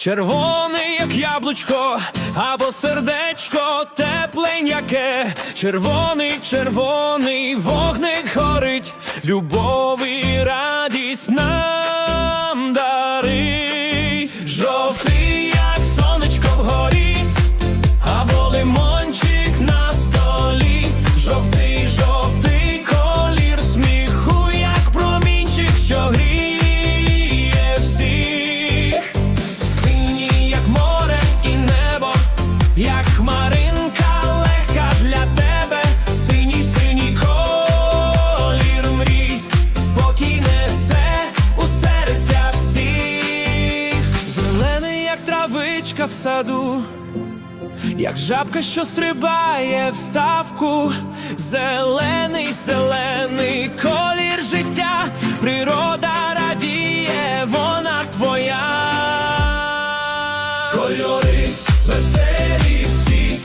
Червоний, як яблучко, або сердечко, тепленяке, червоний, червоний вогник горить, любов і радість нам травичка в саду. Як жабка, що стрибає в ставку, зелений, зелений колір життя, природа радіє, вона твоя. Кольори веселі всі,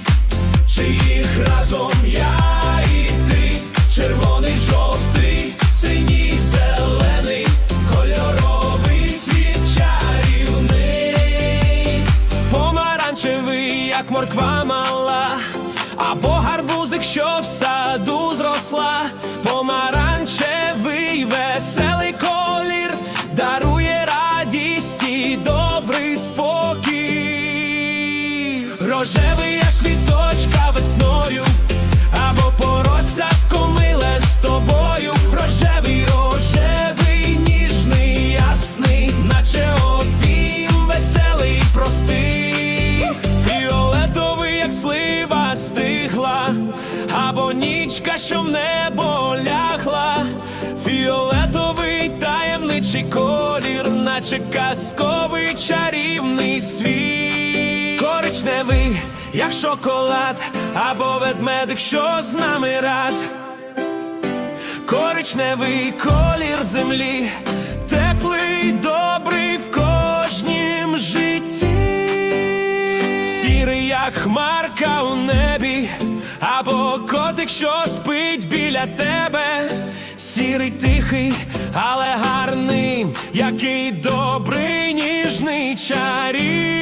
чи разом я морква мала, або гарбузик, що в саду зросла, помаранчевий, веселий колір, дарує радість і добрий спокій, рожевий, нічка, що в небо лягла, фіолетовий таємничий колір, наче казковий чарівний світ, коричневий, як шоколад, або ведмедик, що з нами рад. Коричневий колір землі, теплий, добрий в кожнім житті, сірий, як хмарка у небі, або що спить біля тебе, сірий, тихий, але гарний, який добрий, ніжний чарівний.